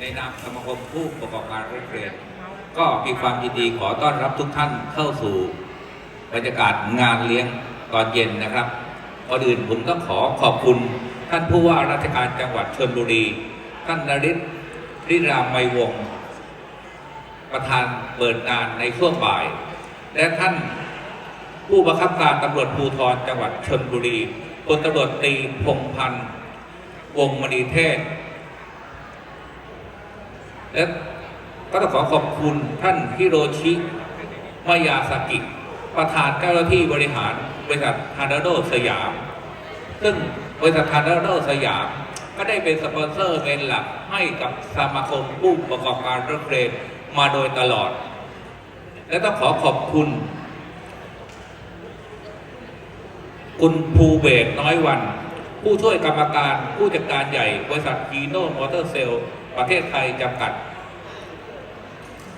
ในนามสมาคมผู้ประกอบการรถเรียนก็มีความยินดีขอต้อนรับทุกท่านเข้าสู่บรรยากาศงานเลี้ยงตอนเย็นนะครับก่อนอื่นผมต้องขอขอบคุณท่านผู้ว่าราชการจังหวัดชลบุรี ท่านนริศริรามไมยวงศประธานเปิดงานในช่วงบ่าย และท่านผู้บังคับการตำรวจภูธรจังหวัดชนบุรีพลตำรวจตรีพงพันธ์วงมณีเทศ และก็ต้องขอขอบคุณท่านฮิโรชิมายาสากิ ประธานเจ้าหน้าที่บริหารบริษัทฮานาโดสยาม ซึ่งบริษัทฮานาโดสยาม ก็ได้เป็นสปอนเซอร์เป็นหลักให้กับสมาคมผู้ประกอบการรถเครนมาโดยตลอด และต้องขอขอบคุณ คุณภูเบศน้อยวัน ผู้ช่วยกรรมการผู้จัดการใหญ่ บริษัทฮีโน่มอเตอร์เซล ประเทศไทยจำกัด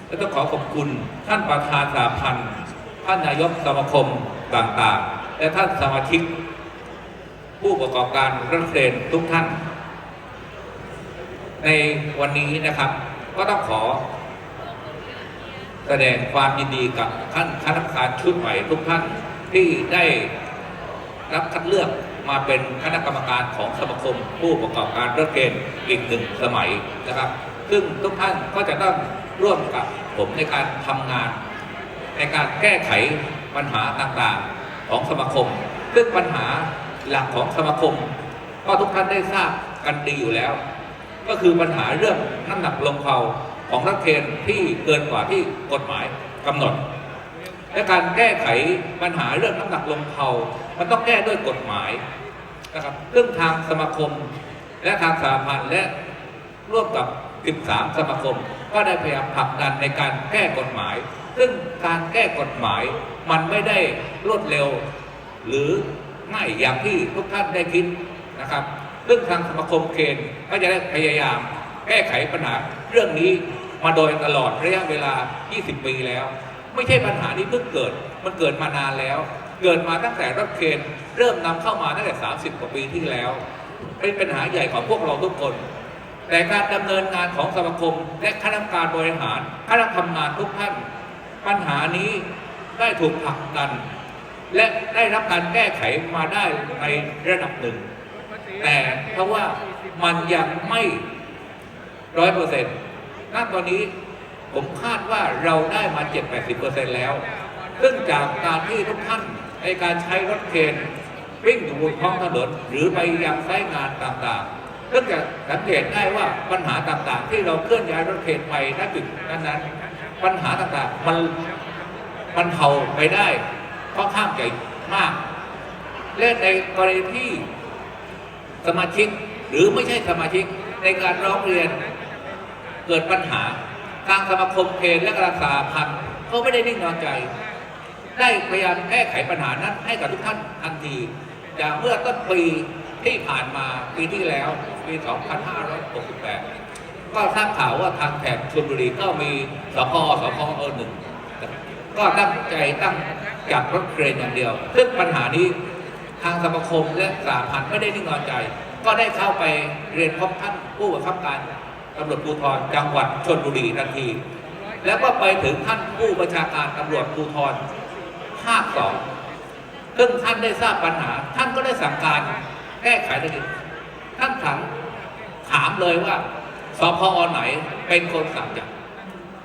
และต้องขอขอบคุณท่านประธานสาพันธ์ท่านนายกสมาคมต่างๆ และท่านสมาชิก ผู้ประกอบการรถเครนทุกท่าน ในวันนี้นะครับ ก็ต้องขอ แสดงความยินดีกับท่านคณะกรรมการชุดใหม่ทุกท่านที่ได้รับคัดเลือก มาเป็นคณะกรรมการของสมาคมผู้ประกอบการรถเกณฑ์อีกหนึ่งสมัยนะครับ ซึ่งทุกท่านก็จะต้องร่วมกับผมในการทำงาน ในการแก้ไขปัญหาต่างๆของสมาคม ซึ่งปัญหาหลักของสมาคม ก็ทุกท่านได้ทราบกันดีอยู่แล้ว ก็คือปัญหาเรื่องน้ำหนักลงเพาของรถเคนที่เกินกว่าที่กฎหมายกำหนด และการแก้ไขปัญหาเรื่องน้ำหนักลงเพา มันต้องแก้ด้วยกฎหมายนะครับซึ่งทางสมาคมและทางสาพันธ์และร่วมกับ 13 สมาคม ก็ได้พยายามผลักดันในการแก้กฎหมาย ซึ่งการแก้กฎหมายมันไม่ได้รวดเร็ว หรือง่ายอย่างที่ทุกท่านได้คิดนะครับซึ่งทางสมาคมเคนก็จะได้พยายามแก้ไขปัญหาเรื่องนี้มาโดยตลอดระยะเวลา 20 ปีแล้ว ไม่ใช่ปัญหานี้เพิ่งเกิด มันเกิดมานานแล้ว เกิดมาตั้งแต่รถเคนเริ่มนำเข้ามาตั้งแต่ 30 กว่าปีที่แล้ว เป็นปัญหาใหญ่ของพวกเราทุกคน แต่การดำเนินงานของสมาคม และคณะกรรมการบริหารคณะทำงานทุกท่าน ปัญหานี้ได้ถูกผลักดัน และได้รับการแก้ไขมาได้ในระดับหนึ่ง แต่เพราะว่ามันยังไม่ร้อยเปอร์เซ็นต์ณตอนนี้ผมคาดว่าเราได้มา 7-80%แล้ว ซึ่งจากการที่ทุกท่าน ในการใช้รถเคนวิ่งอยู่บนท้องถนนหรือไปยังไซต์งานต่างๆก็จะสังเกตได้ว่าปัญหาต่างๆ ที่เราเคลื่อนย้ายรถเคนไปณจุดนั้นๆปัญหาต่างๆมันมันเทาไปได้ค่อนข้างใหญ่มากและในกรณีที่สมาชิกหรือไม่ใช่สมาชิกในการร้องเรียนเกิดปัญหาทางสมาคมเพลและกระสาพันธ์ก็ไม่ได้นิ่งนอนใจ ได้พยายามแก้ไขปัญหานั้นให้กับทุกท่านทันทีจากเมื่อต้นปีที่ผ่านมาปีที่แล้วปี 2568 ก็ทราบข่าวว่าทางแถบชลบุรีก็มีสพสพเออหนึ่งก็ตั้งใจตั้งจับรถเครนอย่างเดียว ซึ่งปัญหานี้ทางสมาคมและสาพันธ์ไม่ได้นิ่งนอนใจ ก็ได้เข้าไปเรียนพบท่านผู้บังคับการตำรวจภูธรจังหวัดชนบุรีทันที แล้วก็ไปถึงท่านผู้บัญชาการตำรวจภูธร ภาคสองซึ่งท่านได้ทราบปัญหา ท่านก็ได้สั่งการแก้ไขทันทีท่านถามถามเลยว่าสพอไหนเป็นคนสั่งจับ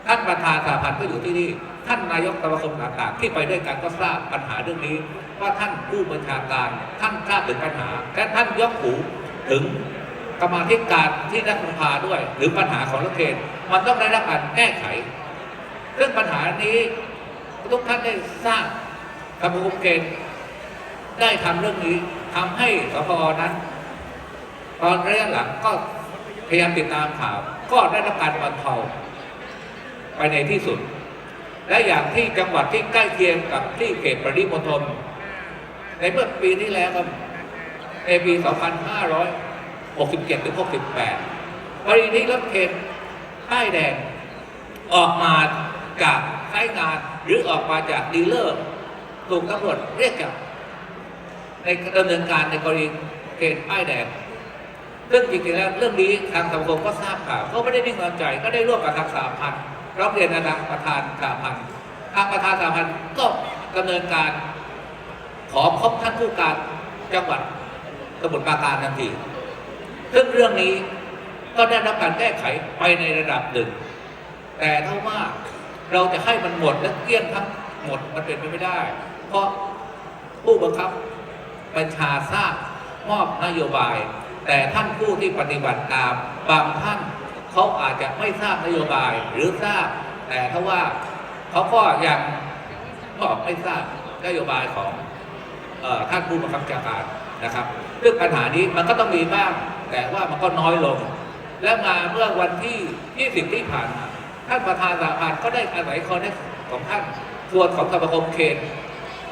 ท่านประธานสาพันธ์ก็อยู่ที่นี่ ท่านนายกสมาคมต่างๆที่ไปด้วยกันก็ทราบปัญหาเรื่องนี้ ว่าท่านผู้บัญชาการ ท่านทราบถึงปัญหา และท่านยกหูถึงกรรมาธิการที่รัฐสภาด้วย หรือปัญหาของรัฐเขตมันต้องได้รับการแก้ไข เรื่องปัญหานี้ทุกท่านได้ทราบ สมาคมเกณฑ์ได้ทำเรื่องนี้ทำให้สพนั้น ตอนระยะหลังก็พยายามติดตามข่าว ก็ได้รับการบรรเทาไปในที่สุด และอย่างที่จังหวัดที่ใกล้เคียงกับที่เขตปริมณฑลในเมื่อปีที่แล้วครับในปี 2567 ถึง 68กรณีที่รถเข็นป้ายแดงออกมาจากใช้งานหรือออกมาจากดีลเลอร์ ถูกตำรวจเรียกจับในดำเนินการในกรณีเข็นป้ายแดงซึ่องจริงๆแล้วเรื่องนี้ทางสังคมก็ทราบข่าวก็ไม่ได้นิ่งนอนใจก็ได้ร่วมกับทางสาพันธ์ร้องเรียนทางประธานสาพันธ์ทางประธานสาพันธ์ก็ดำเนินการขอพบท่านผู้การจังหวัดสมุทรปราการทันทีซึ่งเรื่องนี้ก็ได้รับการแก้ไขไปในระดับหนึ่ง แต่ถ้าว่าเราจะให้มันหมดและเกลี้ยงทั้งหมดมันเป็นไปไม่ได้ เพราะผู้บังคับบัญชาทราบมอบนโยบาย แต่ท่านผู้ที่ปฏิบัติตามบางท่านเขาอาจจะไม่ทราบนโยบายหรือทราบ แต่ถ้าว่าเขาก็ยังก็ไม่ทราบนโยบายของออท่านผู้บังคับาการนะครับเรื่องปัญหานี้มันก็ต้องมีบ้าง แต่ว่ามันก็น้อยลง และมาเมื่อวันที่ 20 ที่ผ่านมาท่านประธานสาพันธ์ก็ได้อาศัยคอนเนคของท่านส่วนของสมาคมเคน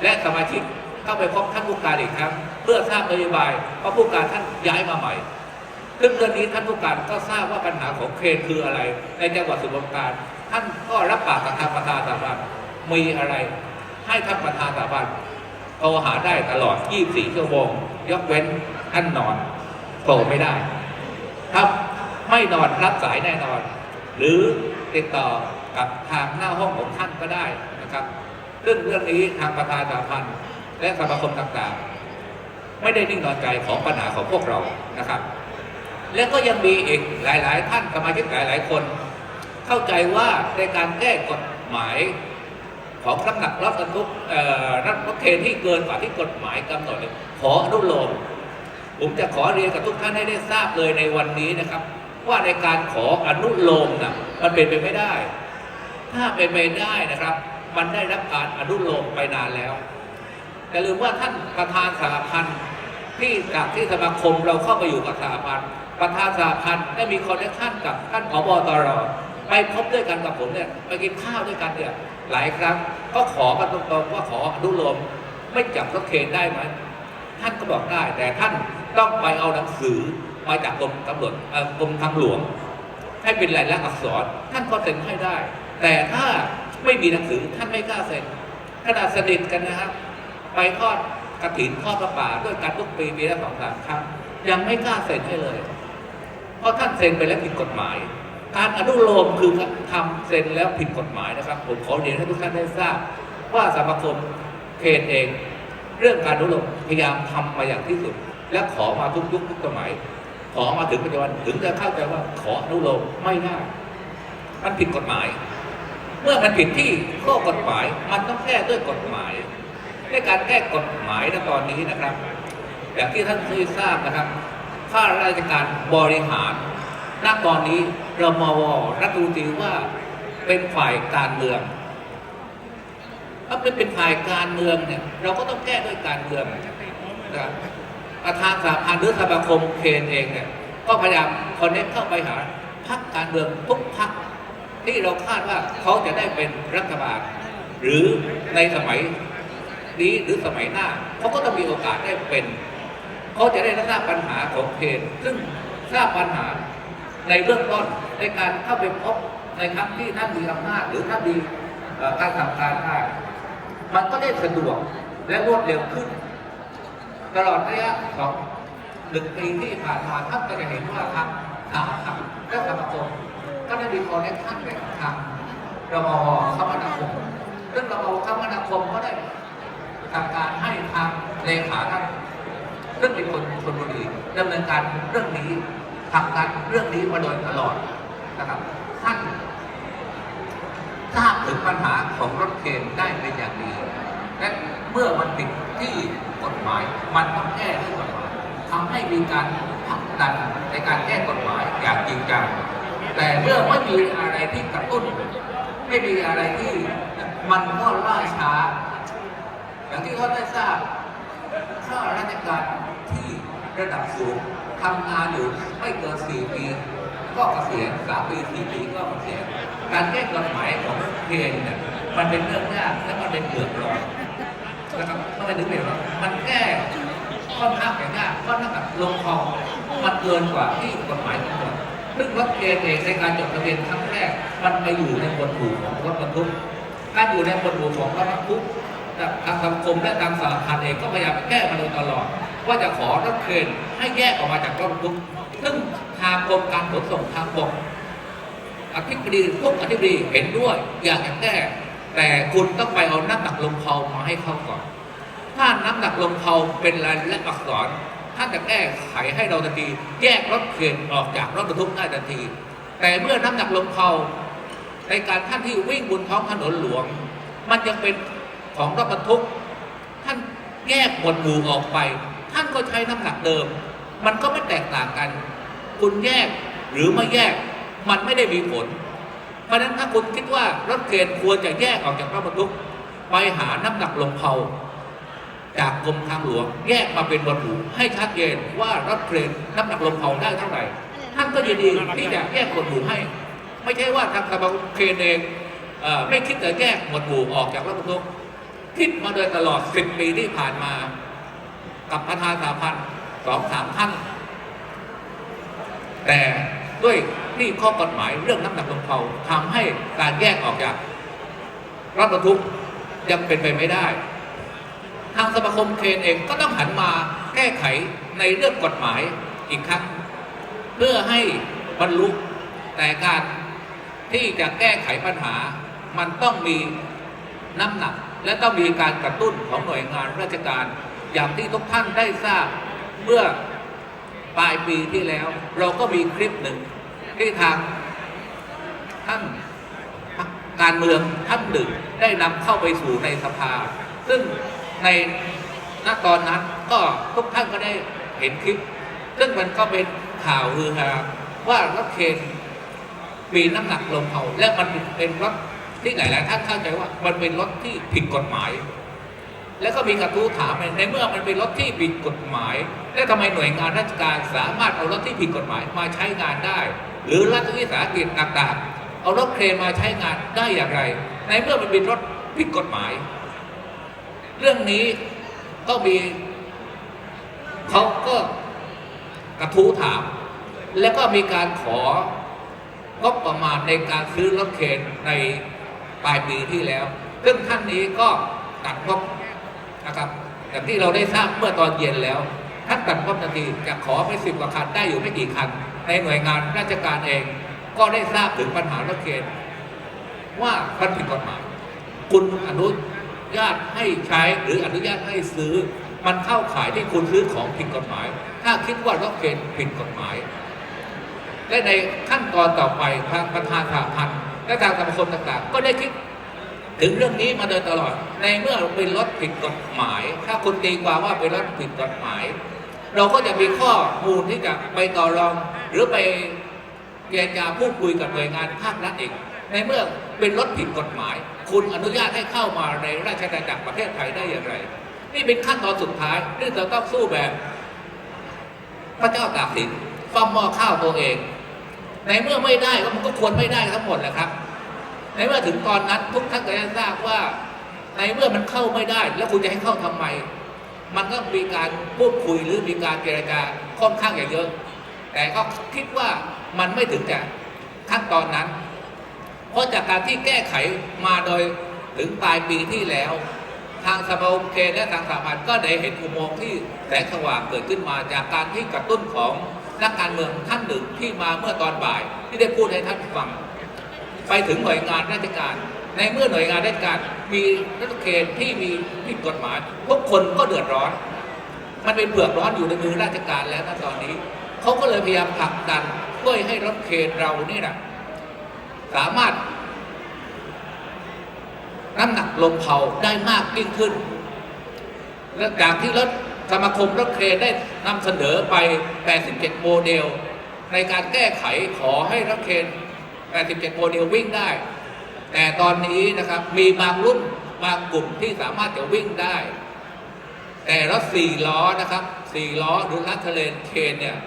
และสมาชิกเข้าไปพบท่านผู้การอีกครั้งเพื่อทราบนโยบายเพราะผู้การท่านย้ายมาใหม่ซึ่งเรื่องนี้ท่านผู้การก็ทราบว่าปัญหาของเคนคืออะไร ในจังหวัดสมุทรราการ ท่านก็รับปากกับทางประธานสาพันมีอะไร ให้ท่านประธานสาพันโทรหาได้ตลอด 24 ชั่วโมง ยกเว้นท่านนอนโทรไม่ได้ถ้าไม่นอนรับสายแน่นอน หรือติดต่อกับทางหน้าห้องของท่านก็ได้นะครับ ซึ่งเรื่องนี้ทางประธานสาพันธ์และสมาคมต่างๆ ไม่ได้นิ่งนอนใจของปัญหาของพวกเรานะครับ และก็ยังมีอีกหลายๆ ท่านสมาชิกหลายๆคน เข้าใจว่าในการแก้กฎหมายของน้ำหนักรถบรรทุกเอ่อรถรถเคนที่เกินกว่าที่กฎหมายกำหนดเนี่ยขออนุโลมผมจะขอเรียนกับทุกท่านให้ได้ทราบเลยในวันนี้นะครับ ว่าในการขออนุโลมนะมันเป็นไปไม่ได้ ถ้าเป็นไปได้นะครับ มันได้รับการอนุโลมไปนานแล้วแต่ลืมว่าท่านประธานสหพันธ์ที่จากที่สมาคมเราเข้าไปอยู่กับสหพันธ์ประธานสหพันธ์ได้มีคอนเนคชั่นกับท่านผบตรไปพบด้วยกันกับผมเนี่ยไปกินข้าวด้วยกันเนี่ยหลายครั้งก็ขอกันตรงๆว่าขออนุโลมไม่จับรถเคนได้ไหมท่านก็บอกได้ แต่ท่านต้องไปเอาหนังสือมาจากกรมตำรวจกรมทางหลวง ให้เป็นลายลักษณ์อักษรท่านก็เซ็นให้ได้ แต่ถ้า ไม่มีหนังสือท่านไม่กล้าเซ็นขนาดสนิทกันนะครับ ไปทอดกระถินทอดประป่าด้วยกันทุกปีปีละสองสามครั้งยังไม่กล้าเซ็นให้เลย เพราะท่านเซ็นไปแล้วผิดกฎหมาย การอนุโลมคือทำเซ็นแล้วผิดกฎหมายนะครับ ผมขอเรียนให้ทุกท่านได้ทราบ ว่าสมาคมเคนเอง เรื่องการอนุโลมพยายามทำมาอย่างที่สุด และขอมาทุกยุคทุกสมัย ขอมาถึงปัจจุบันถึงจะเข้าใจว่าขออนุโลมไม่ได้มันผิดกฎหมาย เมื่อมันผิดที่ข้อกฎหมาย มันต้องแก้ด้วยกฎหมายในการแก้กฎหมายในตอนนี้นะครับ อย่างที่ท่านที่ทราบนะครับข้าราชการบริหารณตอนนี้รมวรัฐมนตรีว่าเป็นฝ่ายการเมือง ถ้าเป็นเป็นฝ่ายการเมืองเนี่ยเราก็ต้องแก้ด้วยการเมืองนะครับประธานสาพันธ์หรือสมาคมเคนเองเนี่ยก็พยายามคอนเนคเข้าไปหาพรรคการเมืองทุกพรรค ที่เราคาดว่าเขาจะได้เป็นรัฐบาล หรือในสมัยนี้หรือสมัยหน้าเขาก็ต้องมีโอกาสได้เป็นเขาจะได้ทราบปัญหาของเคนซึ่งทราบปัญหาในเบื้องต้นในการเข้าไปพบในครั้งที่ท่านมีอำนาจหรือท่านมีการสั่งการได้มันก็ได้สะดวกและรวดเร็วขึ้น ตลอดระยะของหนึ่งปีที่ผ่านมาท่านก็จะเห็นว่าทางสาขาและสมาคม ก็ได้มีคอนเนคชั่นไปกับทางรมคมนาคมซึ่องรมคมนาคมก็ได้สั่งการให้ทางเลขาท่านซึ่องเป็นคนชนบุรีดำเนินการเรื่องนี้ทำการเรื่องนี้มาโดยตลอดนะครับท่านทราบถึงปัญหาของรถเคนได้เป็นอย่างดีและเมื่อมันผิดที่กฎหมายมันต้องแก้ด้วยกฎหมายทำให้มีการผลักดันในการแก้กฎหมายอย่างจริงจัง แต่เมื่อไม่มีอะไรที่กระตุ้น ไม่มีอะไรที่มันก็ล่าช้า อย่างที่เขาได้ทราบข้าราชการที่ระดับสูงทำงานอยู่ไม่เกิน4ปี ก็เกษียณ3ปี4ปีก็เกษียณการแก้กฎหมายของเพลงเนี่ยมันเป็นเรื่องยากและมันเป็นเดือดร้อนนะครับมันเป็นเรื่องเดือดร้อนมันแก้ค่อนข้างจะยากเพราะนั่นกับลงคอมันเกินกว่าที่กฎหมายกำหนด ซึ่งรถเคนเองในการจดทะเบียนครั้งแรก มันไปอยู่ในบทหมู่ของรถบรรทุกการอยู่ในบทหมู่ของรถบรรทุกทางสังคมและทางสาพันธ์เองก็พยายามแก้มาโดยตลอด ว่าจะขอรถเครนให้แยกออกมาจากรถบรรทุกซึ่งทางกรมการขนส่งทางบกอธิบดีทุกอธิบดีเห็นด้วยอยากจะแก้แต่คุณต้องไปเอาน้ำหนักลงเพามาให้เขาก่อน ถ้าน้ำหนักลงเพาเป็นลายและอักษร ท่านจะแก้ไขให้เราทันที แยกรถเข็นออกจากรถบรรทุกได้ทันที แต่เมื่อน้ำหนักลงเพาในการท่านที่วิ่งบนท้องถนนหลวง มันยังเป็นของรถบรรทุก ท่านแยกหมวดหมู่ออกไป ท่านก็ใช้น้ำหนักเดิม มันก็ไม่แตกต่างกัน คุณแยกหรือไม่แยกมันไม่ได้มีผล เพราะฉะนั้นถ้าคุณคิดว่ารถเข็นควรจะแยกออกจากรถบรรทุก ไปหาน้ำหนักลงเพา จากกรมทางหลวงแยกมาเป็นวดหมู่ให้ชัดเจนว่ารถเครนน้ำหนักลงเพาได้เท่าไหร่ท่านก็ยินดีที่จะแยกหมวดหมู่ให้ ไม่ใช่ว่าทางสมาคมเครนเองไม่คิดจะแยกหมวดหมู่ออกจากรถบรรทุกคิดมาโดยตลอด10ปีที่ผ่านมา กับประธานสาพันธ์สองสามท่านแต่ด้วยที่ข้อกฎหมายเรื่องน้ำหนักลงเพาทำให้การแยกออกจากรถบรรทุกยังเป็นไปไม่ได้ ทางสมาคมเคนเองก็ต้องหันมาแก้ไขในเรื่องกฎหมายอีกครั้ง เพื่อให้บรรลุแต่การที่จะแก้ไขปัญหา มันต้องมีน้ำหนัก และต้องมีการกระตุ้นของหน่วยงานราชการ อย่างที่ทุกท่านได้ทราบเมื่อปลายปีที่แล้ว เราก็มีคลิปหนึ่งที่ทางท่านการเมืองท่านหนึ่งได้นำเข้าไปสู่ในสภา ซึ่ง ในณตอนนั้นก็ทุกท่านก็ได้เห็นคลิป ซึ่งมันก็เป็นข่าวฮือฮาว่ารถเคนมีน้ำหนักลงเขาและมันเป็นรถที่หลายๆท่านเข้าใจว่ามันเป็นรถที่ผิดกฎหมาย แล้วก็มีกระทู้ถามในเมื่อมันเป็นรถที่ผิดกฎหมาย แล้วทำไมหน่วยงานราชการสามารถเอารถที่ผิดกฎหมายมาใช้งานได้ หรือรัฐวิสาหกิจต่างๆเอารถเครนมาใช้งานได้อย่างไร ในเมื่อมันเป็นรถผิดกฎหมาย เรื่องนี้ก็มีเขาก็กระทู้ถาม แล้วก็มีการของบประมาณในการซื้อรถเคนในปลายปีที่แล้ว ซึ่งท่านนี้ก็ตัดงบนะครับอย่างที่เราได้ทราบเมื่อตอนเย็นแล้ว ท่านตัดงบทันทีจะขอไปสิบกว่าคันได้อยู่ไม่กี่คัน ในหน่วยงานราชการเอง ก็ได้ทราบถึงปัญหารถเคนว่ามันผิดกฎหมาย คุณอนุญาต ให้ใช้หรืออนุญาตให้ซื้อ มันเข้าขายที่คุณซื้อของผิดกฎหมาย ถ้าคิดว่ารถเคนผิดกฎหมาย และในขั้นตอนต่อไปทางประธานสาพันธ์และทางสมาคมต่างๆ ก็ได้คิดถึงเรื่องนี้มาโดยตลอด ในเมื่อเป็นรถผิดกฎหมาย ถ้าคุณตีความว่าเป็นรถผิดกฎหมาย เราก็จะมีข้อมูลที่จะไปต่อรองหรือไปเจรจาพูดคุยกับหน่วยงานภาครัฐเอง ในเมื่อเป็นรถผิดกฎหมาย คุณอนุญาตให้เข้ามาในราชอาณาจักรประเทศไทยได้อย่างไร นี่เป็นขั้นตอนสุดท้ายที่เราต้องสู้แบบ พระเจ้าตากสินฟ้าหม้อข้าวตัวเอง ในเมื่อไม่ได้ก็มันก็ควรไม่ได้ทั้งหมดแหละครับ ในเมื่อถึงตอนนั้นทุกท่านก็จะทราบว่า ในเมื่อมันเข้าไม่ได้ แล้วคุณจะให้เข้าทำไม มันก็มีการพูดคุยหรือมีการเจรจาค่อนข้างอย่างเยอะ แต่ก็คิดว่ามันไม่ถึงจะขั้นตอนนั้น เพราะจากการที่แก้ไขมาโดยถึงปลายปีที่แล้ว ทางสมาคมเคและทางสาพันก็ได้เห็นอุโมงค์ที่แสงสว่างเกิดขึ้นมาจากการที่กระตุ้นของนักการเมืองท่านหนึ่งที่มาเมื่อตอนบ่าย ที่ได้พูดให้ท่านฟัง ไปถึงหน่วยงานราชการ ในเมื่อหน่วยงานราชการมีรัฐเคนที่มีผิดกฎหมายทุกคนก็เดือดร้อน มันเป็นเปลือกร้อนอยู่ในมือราชการแล้วนะตอนนี้เขาก็เลยพยายามผลักดันเพื่อให้รถเคนเรานี่นะ สามารถ น้ำหนักลงเผาได้มากยิ่งขึ้น และจากที่รถสมาคมรถเครนได้นำเสนอไป 87 โมเดล ในการแก้ไขขอให้รถเครน 87 โมเดลวิ่งได้ แต่ตอนนี้นะครับมีบางรุ่นบางกลุ่มที่สามารถจะวิ่งได้ แต่รถสี่ล้อนะครับสี่ล้อหรือลัทเทเลนเครนเนี่ย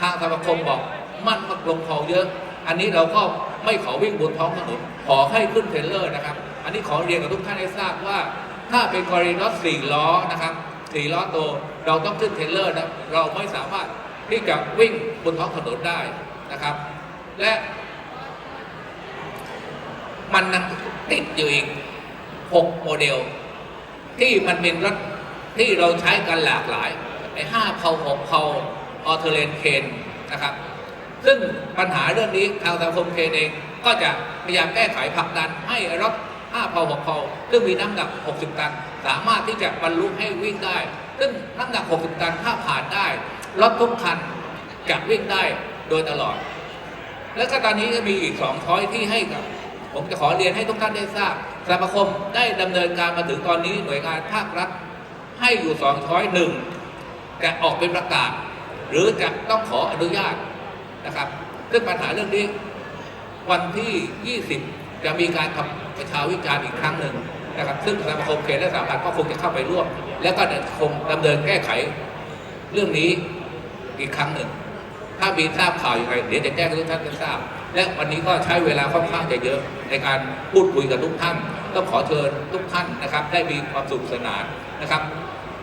ทางสมาคมบอกมันมักลงเขาเยอะ อันนี้เราก็ ไม่ขอวิ่งบนท้องถนนขอให้ขึ้นเทรลเลอร์นะครับ อันนี้ขอเรียนกับทุกท่านให้ทราบว่า ถ้าเป็นกรณีรถสี่ล้อนะครับสี่ล้อโตเราต้องขึ้นเทรลเลอร์นะเราไม่สามารถที่จะวิ่งบนท้องถนนได้นะครับ และมันติดอยู่อีก6โมเดล ที่มันเป็นรถที่เราใช้กันหลากหลายไอ้ห้าเพาหกเพาออเทเลนเคนนะครับ ซึ่งปัญหาเรื่องนี้ทางสังคมเคนเองก็จะพยายามแก้ไขผลักดันให้รถ5พอ6พอซึ่งมีน้ำหนัก 60 ตัน สามารถที่จะบรรลุให้วิ่งได้ ซึ่งน้ำหนัก 60 ตันถ้าผ่านได้รถทุกคันจะวิ่งได้โดยตลอด แล้วก็ตอนนี้ก็มีอีกสองช้อยที่ให้กับผมจะขอเรียนให้ทุกท่านได้ทราบสมาคมได้ดำเนินการมาถึงตอนนี้หน่วยงานภาครัฐให้อยู่สองช้อยหนึ่งจะออกเป็นประกาศ หรือจะต้องขออนุญาต นะครับซึ่งปัญหาเรื่องนี้ วันที่ 20 จะมีการทำประชาวิจารณ์อีกครั้งหนึ่งนะครับ ซึ่งสมาคมเขตและสาพันธ์ก็คงจะเข้าไปร่วม แล้วก็จะคงดำเนินแก้ไขเรื่องนี้อีกครั้งหนึ่ง ถ้ามีทราบข่าวอย่างไรเดี๋ยวจะแจ้งให้ทุกท่านได้ทราบ และวันนี้ก็ใช้เวลาค่อนข้างจะเยอะในการพูดคุยกับทุกท่านต้องขอเชิญทุกท่านนะครับ ได้มีความสุขสนานนะครับ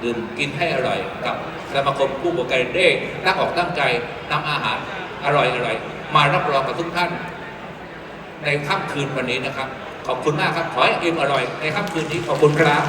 ดื่มกินให้อร่อยกับสมาคมผู้ประกอบการได้ตั้งออกตั้งใจนำอาหาร อร่อยอร่อยมารับรองกับทุกท่าน ในค่ำคืนวันนี้นะครับ ขอบคุณมากครับ ขอให้อิ่มอร่อยในค่ำคืนนี้ขอบคุณครับ